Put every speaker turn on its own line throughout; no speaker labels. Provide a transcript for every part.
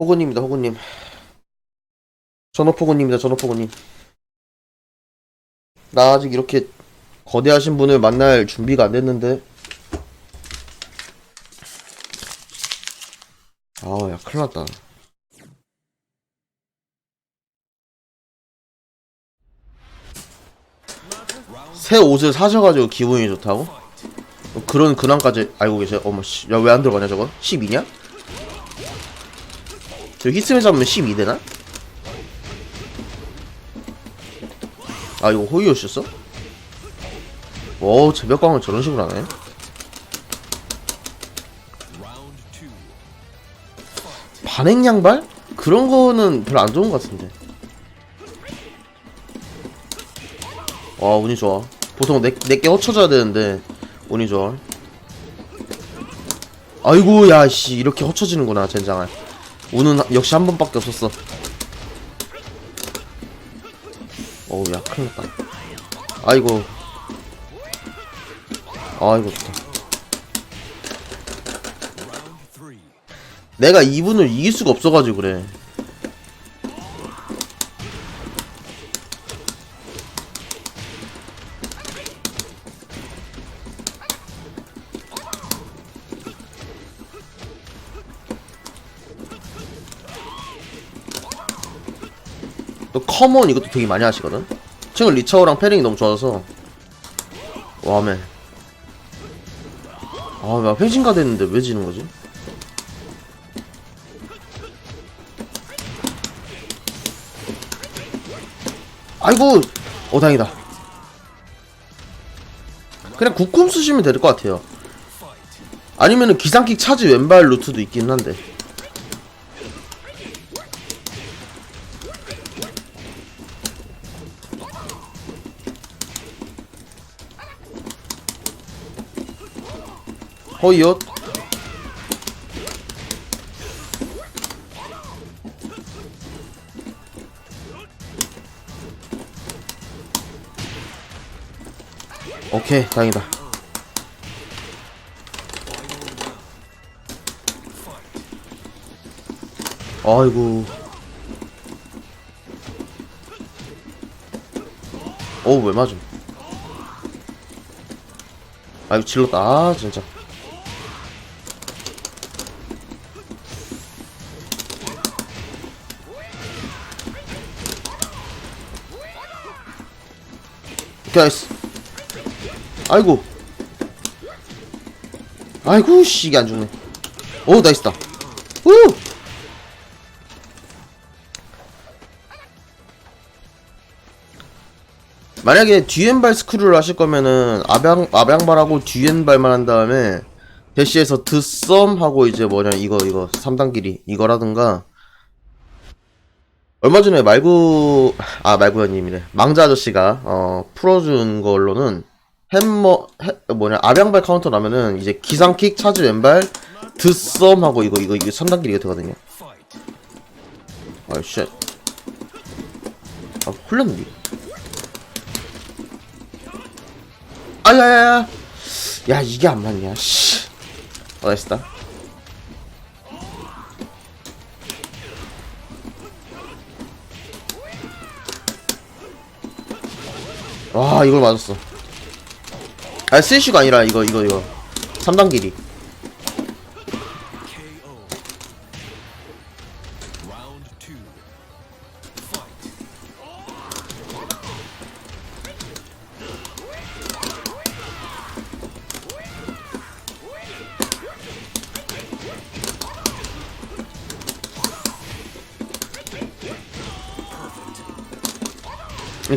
호구님입니다, 호구님. 전업호구님입니다, 전업호구님. 나 아직 이렇게 거대하신 분을 만날 준비가 안 됐는데. 아, 야, 큰일 났다. 새 옷을 사셔가지고 기분이 좋다고? 그런 근황까지 알고 계세요? 어머, 씨. 야, 왜 안 들어가냐, 저거? 12냐? 저 히스메 잡으면 12 되나? 아 이거 호이오셨어? 오 제벽광을 저런 식으로 하네 반행 양발? 그런 거는 별로 안 좋은 것 같은데 와 운이 좋아 보통 내, 내게 허쳐져야 되는데 운이 좋아 아이고 야씨 이렇게 허쳐지는구나 젠장할 운은 역시 한 번밖에 없었어. 어우, 야, 큰일 났다. 아이고. 아이고, 좋다. 내가 이분을 이길 수가 없어가지고 그래. 또 커먼 이것도 되게 많이 하시거든. 최근 리차오랑 페링이 너무 좋아서 와맨. 아, 나 회신가 됐는데 왜 지는 거지? 아이고, 어 다행이다. 그냥 국꿈 쓰시면 될 것 같아요. 아니면은 기상킥 차지 왼발 루트도 있긴 한데. 허이엇 오케이 다행이다. 아이고. 어우 왜 맞음? 아이고 질렀다. 아 진짜 오케이 나이스 아이고. 아이고 씨 이게 안 죽네. 오 나이스다. 우! 만약에 뒤엔발 스크류를 하실 거면은 아병 아병발하고 뒤엔발만 한 다음에 대시에서 드썸 하고 이제 뭐냐 이거 이거 3단 길이 이거라든가 얼마 전에 말구 아 말구현님이래 망자 아저씨가 어 풀어준 걸로는 햄머 해, 뭐냐 아병발 카운터 나면은 이제 기상킥 차지 왼발 드썸 하고 이거 이거 이거 3단 길이가 되거든요. 아이 쉣. 아, 홀렸는데. 아야야야. 야 이게 안 맞냐. 씨. 어, 나이스다 와 이걸 맞았어. 아 스위슈가 아니라 이거 이거 이거. 3단 길이.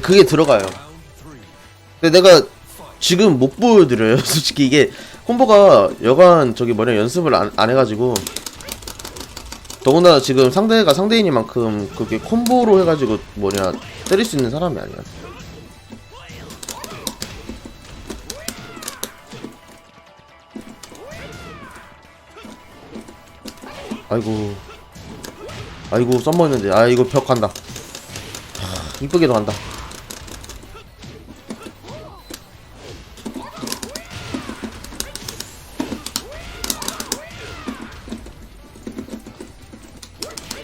그게 들어가요 근데 내가 지금 못 보여드려요 솔직히. 이게 콤보가 여간 저기 뭐냐 연습을 안, 안 해가지고. 더군다나 지금 상대가 상대인이만큼 그게 콤보로 해가지고 뭐냐 때릴 수 있는 사람이 아니야. 아이고. 아이고 썸머였는데. 아 이거 벽 간다. 하, 이쁘게도 간다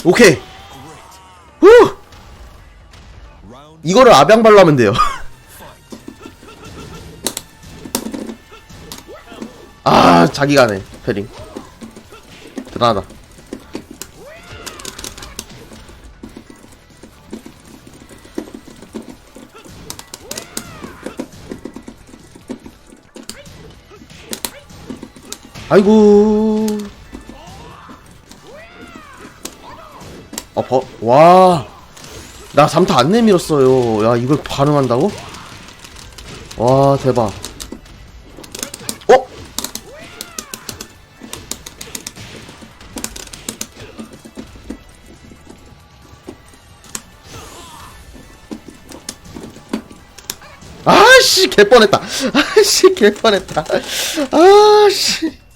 오케이. 후! 이거를 압양발로 하면 돼요. 아 자기가 하네 패링. 대단하다. 아이고 버, 와. 나 3타 안 내밀었어요. 야, 이걸 반응한다고? 와, 대박. 어? 아씨, 개 뻔했다. 아씨, 개 뻔했다. 아씨.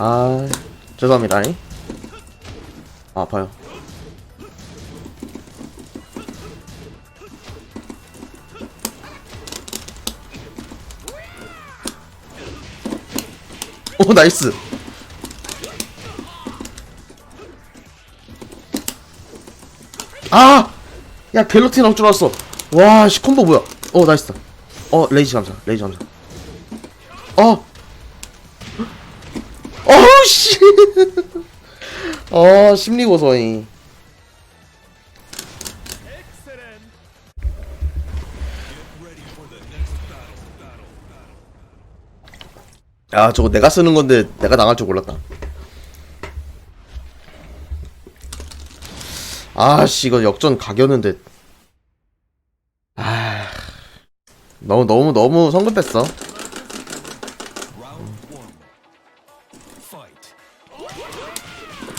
아, 죄송합니다. 아, 아파요. 오, 나이스. 아! 야, 갤러티 나올 줄 알았어. 와, 씨, 콤보 뭐야. 어, 나이스다. 어, 레이지 감사. 레이지 감사. 어! 어 심리 고소이. 아 저거 내가 쓰는 건데 내가 나갈 줄 몰랐다. 아씨 이거 역전 각였는데. 아 너무 너무 너무 성급했어.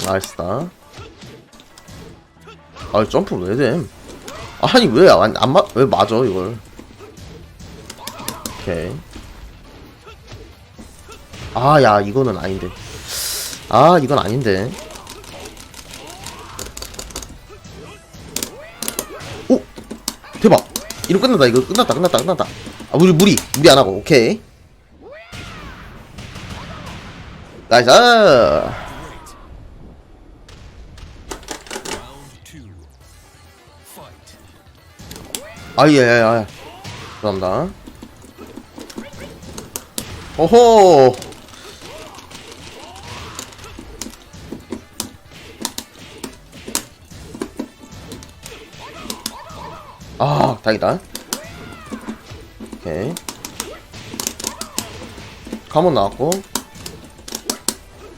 나이스다. 아 점프 왜 됨? 아니 왜안 안 맞 왜 맞아 이걸? 오케이. 아 야 이거는 아닌데. 아 이건 아닌데. 오 대박. 이거 끝났다 이거 끝났다 끝났다 끝났다. 아 우리 무리 무리 안 하고 오케이. 나이스. 아예 예 예. 감사합니다. 오호 아 다행이다. 오케이. 카몬 나왔고.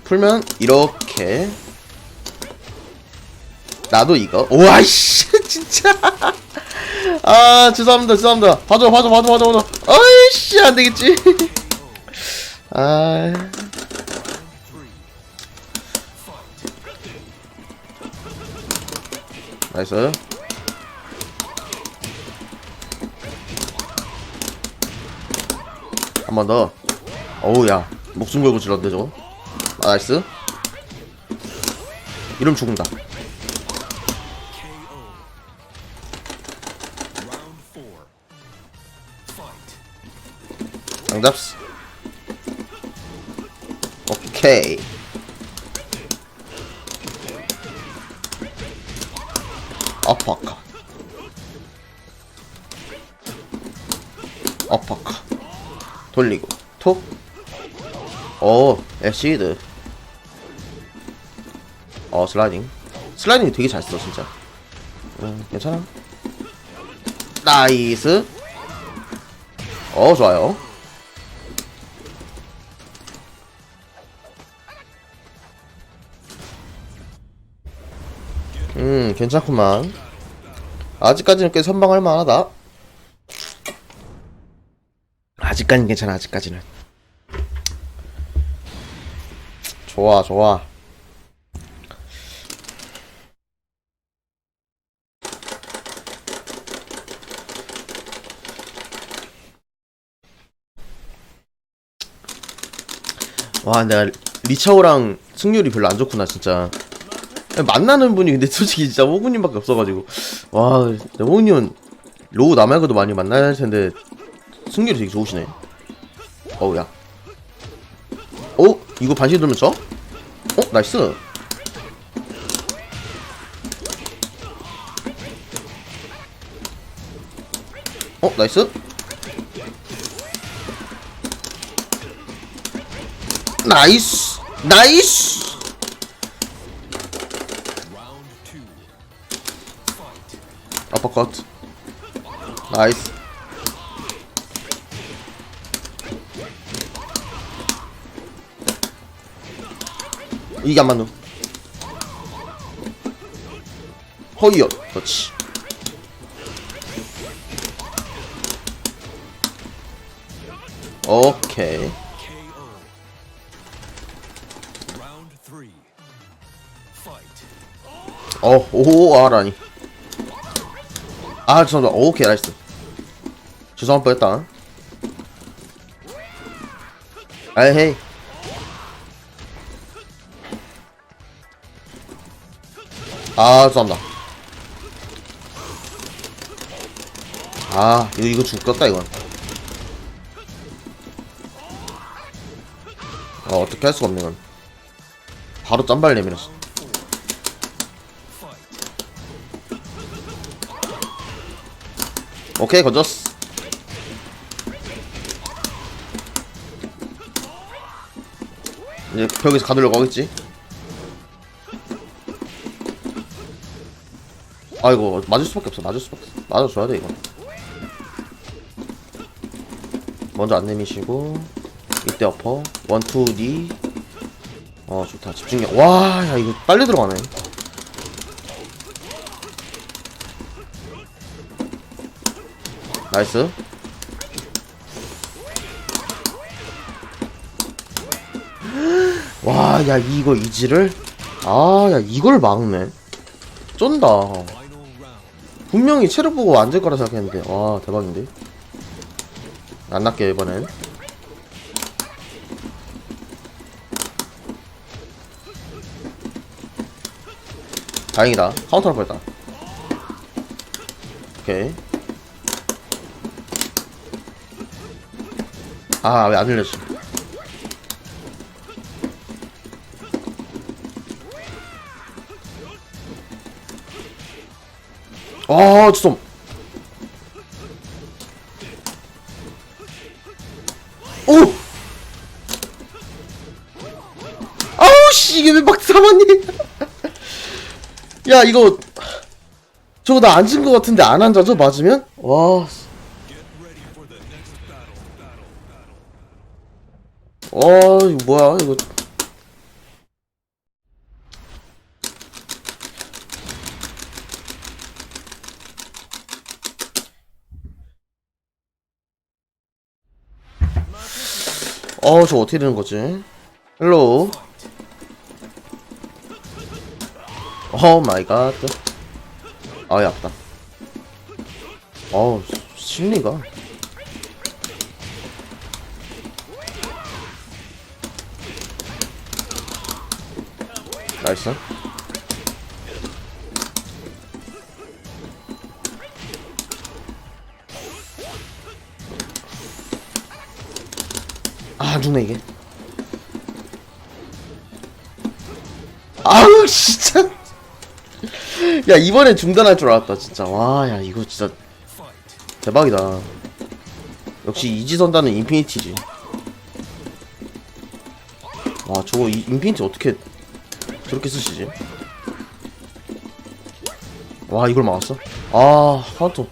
풀면 이렇게. 나도 이거. 오와이씨 진짜 아 죄송합니다 죄송합니다. 봐줘 봐줘 봐줘 봐줘 봐줘. 아이씨 안되겠지. 아. 나이스. 한 번 더. 어우 야. 목숨 걸고 질렀는데 저거. 아, 나이스. 이러면 죽는다 장잡스 오케이. 아파카 아파카 돌리고. 톡 오, 에시드. 어 슬라이딩. 슬라이딩 되게 잘 써 진짜. 음, 괜찮아? 나이스. 어 좋아요 괜찮구만. 아직까지는 꽤 선방할 만하다. 아직까지는 괜찮아 아직까지는. 좋아 좋아. 와 내가 리차오랑 승률이 별로 안 좋구나 진짜 만나는 분이 근데 솔직히 진짜 호구님밖에 없어가지고 와 진짜 호구님은 로우 나 말고도 많이 만나야 할 텐데 승률이 되게 좋으시네 어우야 어? 이거 반시 돌면 져? 어? 나이스 어? 나이스 나이스 나이스 컷 나이스 이게 안 맞노? 허이요 그렇지. 오케이. 어, 오, 아라니. 아, 죄송합니다. 오케이, 나이스. 죄송할 뻔했다. 아이, 아, 죄송합니다. 아, 이거, 이거 죽겠다, 이건. 어, 어떻게 할 수가 없네, 이건. 바로 짬발 내밀었어. 오케이 건졌어 이제 벽에서 가두려고 하겠지? 아이고 맞을 수밖에 없어. 맞을 수밖에 없어. 맞아줘야 돼 이거. 먼저 안 내미시고 이때 어퍼. 원투 니어 좋다. 집중력. 와 야 이거 빨리 들어가네 나이스. 와 야 이거 이지를? 아 야 이걸 막네. 쩐다. 분명히 체력 보고 앉을 거라 생각했는데. 와 대박인데. 안 낫게 이번엔. 다행이다. 카운터를 뻔했다. 오케이 아 왜안 흘렸어? 아 진짜. 오! 아우 씨 이게 왜 막 사만니 야 이거 저거 나 앉은 거 같은데 안 앉아져 맞으면? 와 어, 이거 뭐야, 이거. 어, 저 어떻게 되는 거지? 헬로. 오 마이 갓. 아, 얇다. 어우, 심리가. 나이스. 아, 안 죽네, 이게. 아우, 진짜. 야, 이번엔 중단할 줄 알았다, 진짜. 와, 야, 이거 진짜. 대박이다. 역시 이지선다는 인피니티지. 와, 저거 이, 인피니티 어떻게 저렇게 쓰시지? 와, 이걸 막았어? 아, 카운터.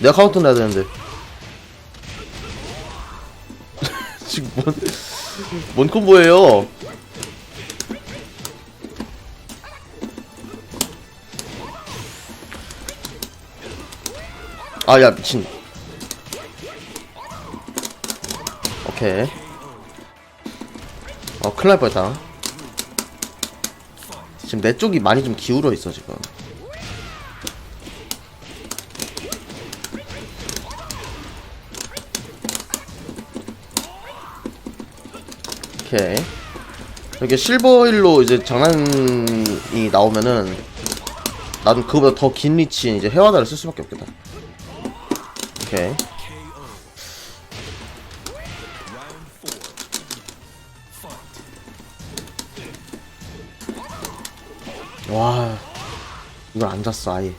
내가 카운터 내야 되는데. 지금 뭔, 뭔 콤보예요? 아, 야, 미친. 오케이. 어, 큰일 날 뻔했다. 지금 내 쪽이 많이 좀 기울어 있어, 지금. 오케이. 이렇게 실버힐로 이제 장난이 나오면은 난 그거보다 더 긴 리치 이제 해와다를 쓸 수밖에 없겠다. 오케이. 잤어 아예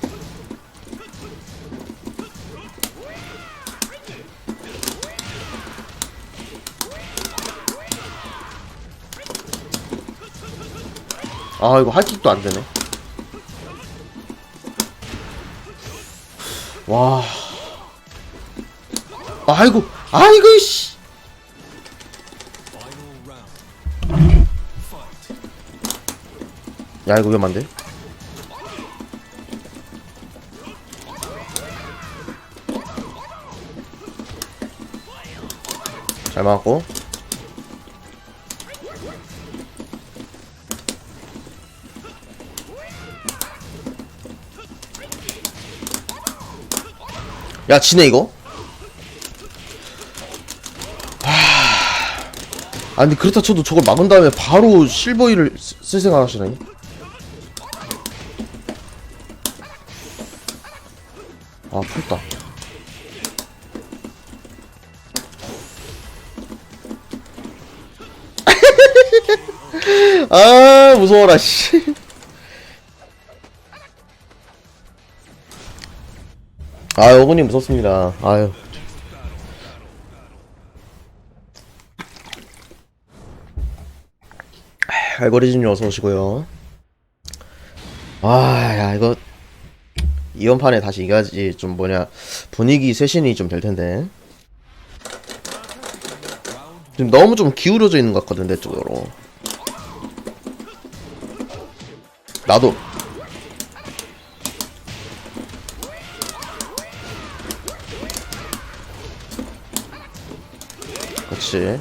아 이거 할킥도 안 되네 와 아이고 아이고 씨. 야 이거 위험한데? 잘 막았고. 야 지네 이거? 하... 아 근데 그렇다 쳐도 저걸 막은 다음에 바로 실버이를 쓰- 쓸 생각 하시네 아 풀다 아 무서워라 씨 아, 어머니 무섭습니다. 아유. 알고리즘님 어서 오시고요. 아, 야, 이거 이번 판에 다시 이가지 좀 뭐냐 분위기 쇄신이 좀 될 텐데. 지금 너무 좀 기울어져 있는 것 같거든 내 쪽으로. 나도. 그렇지.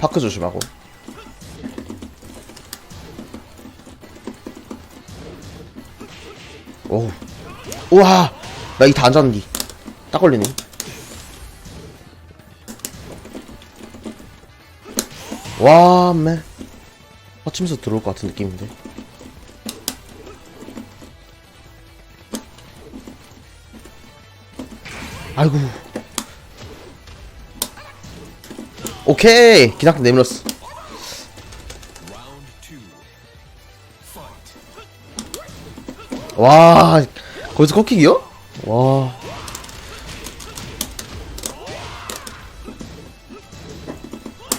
파크 조심하고. 오. 우와! 나이다안 잤는디. 딱 걸리네. 와, 맨. 맞추면서 들어올 것 같은 느낌인데. 아이고. 오케이! 기낙 내밀었어. 와, 거기서 컷킥이요? 와.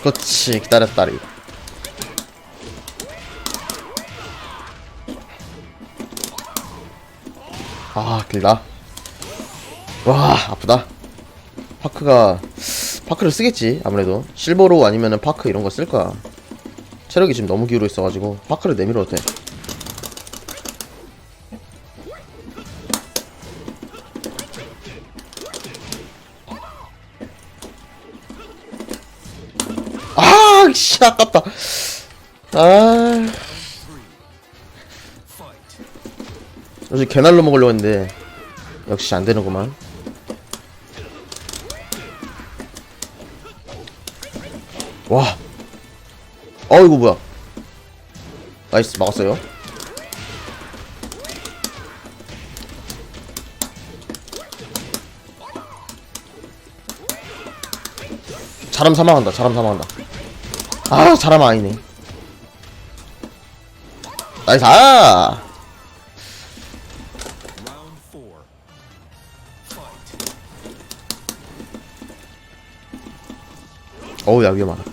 그렇지, 기다렸다리. 아, 길다. 와, 아프다. 파크가, 파크를 쓰겠지, 아무래도. 실버로 아니면은 파크 이런 거 쓸 거야. 체력이 지금 너무 기울어 있어가지고, 파크를 내밀어도 돼. 씨, 아깝다. 아. 역시 개날로 먹으려고 했는데, 역시 안 되는구만. 와. 어, 이거 뭐야. 나이스, 막았어요. 사람 사망한다, 사람 사망한다. 아, 사람 아니네. 나이스, 아! 어우 야 위험하다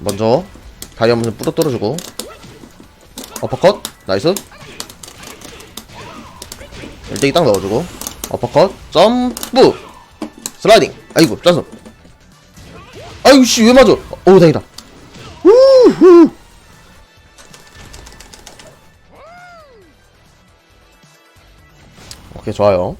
먼저 다리 한번 뿌려 떨어주고. 어퍼컷 나이스. 1대기 딱 넣어주고. 어퍼컷 점프 슬라이딩. 아이고 짜서 아이고 씨왜 맞아? 어우 다행이다. 우후. 오케이 좋아요.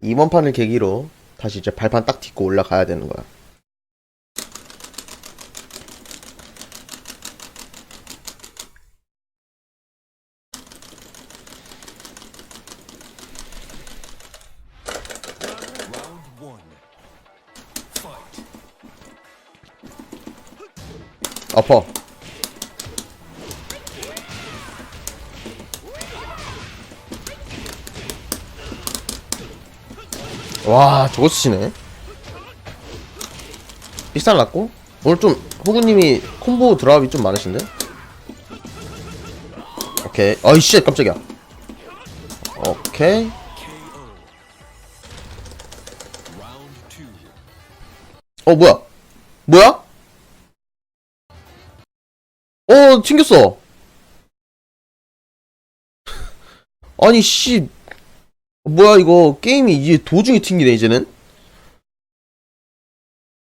이번 판을 계기로 다시 이제 발판 딱 딛고 올라가야 되는 거야. 엎어 와, 저거 쓰시네. 픽살 났고? 오늘 좀, 호구님이 콤보 드랍이 좀 많으신데? 오케이. 아이, 씨, 깜짝이야. 오케이. 어, 뭐야? 뭐야? 어, 튕겼어. 아니, 씨. 뭐야, 이거. 게임이 이제 도중에 튕기네, 이제는.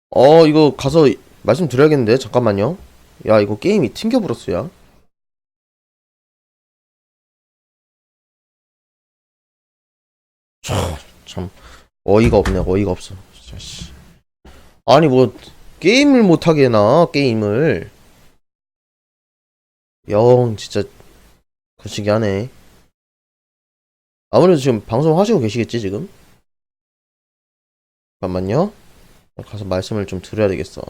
어, 이거 가서 말씀드려야겠는데, 잠깐만요. 야, 이거 게임이 튕겨버렸어, 야. 참, 참. 어이가 없네, 어이가 없어. 아니 뭐 게임을 못하게 해놔 게임을 영 진짜 거시기 하네 아무래도 지금 방송 하시고 계시겠지 지금? 잠깐만요. 가서 말씀을 좀 드려야 되겠어